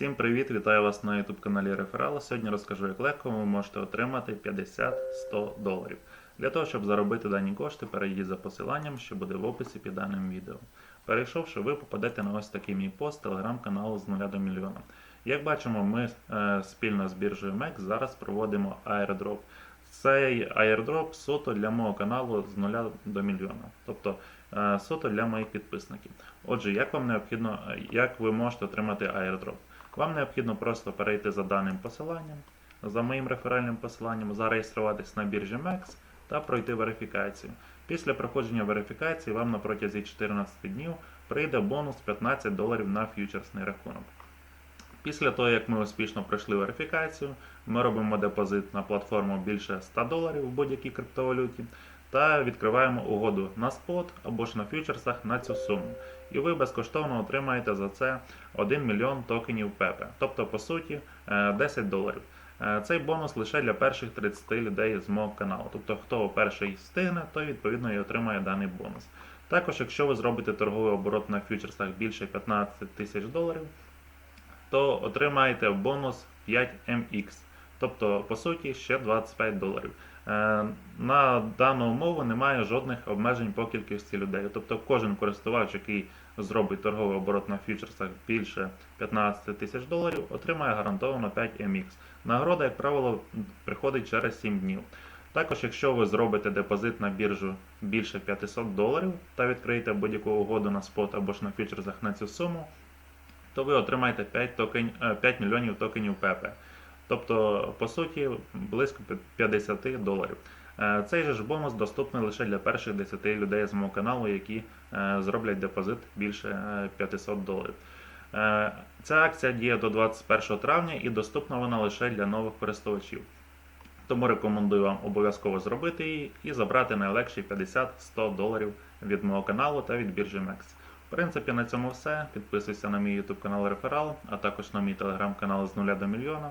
Всім привіт! Вітаю вас на YouTube каналі Реферал. Сьогодні розкажу, як легко ви можете отримати 50-100 доларів. Для того, щоб заробити дані кошти, перейдіть за посиланням, що буде в описі під даним відео. Перейшовши, ви попадете на ось такий мій пост телеграм-каналу з 0 до мільйона. Як бачимо, ми е, спільно з біржею MEX зараз проводимо airdrop. Цей airdrop суто для мого каналу з 0 до мільйона. Тобто е, суто для моїх підписників. Отже, як вам необхідно, е, як ви можете отримати airdrop? Вам необхідно просто перейти за даним посиланням, за моїм реферальним посиланням, зареєструватись на біржі MEX та пройти верифікацію. Після проходження верифікації вам на протязі 14 днів прийде бонус 15 доларів на ф'ючерсний рахунок. Після того, як ми успішно пройшли верифікацію, ми робимо депозит на платформу більше 100 доларів в будь-якій криптовалюті та відкриваємо угоду на спот або ж на фьючерсах на цю суму. І ви безкоштовно отримаєте за це 1 мільйон токенів ПЕПе, тобто по суті е, 10 доларів. Е, Цей бонус лише для перших 30 людей з мого каналу. Тобто, хто перший встигне, той відповідно і отримає даний бонус. Також, якщо ви зробите торговий оборот на фьючерсах більше 15 тисяч доларів, то отримаєте бонус 5MX. Тобто, по суті, ще 25 доларів. Е, На дану умову немає жодних обмежень по кількості людей. Тобто кожен користувач, який зробить торговий оборот на фьючерсах більше 15 тисяч доларів, отримає гарантовано 5 MX. Нагорода, як правило, приходить через 7 днів. Також, якщо ви зробите депозит на біржу більше 500 доларів та відкриєте будь-яку угоду на спот або ж на фьючерсах на цю суму, то ви отримаєте 5, токен, е, 5 мільйонів токенів ПЕПе. Тобто, по суті, близько 50 доларів. Е, Цей же ж бонус доступний лише для перших 10 людей з мого каналу, які е, зроблять депозит більше е, 500 доларів. Е, Ця акція діє до 21 травня і доступна вона лише для нових користувачів. Тому рекомендую вам обов'язково зробити її і забрати найлегші 50-100 доларів від мого каналу та від біржі MEX. В принципі, на цьому все. Підписуйся на мій YouTube канал Реферал, а також на мій телеграм-канал з 0 до мільйона.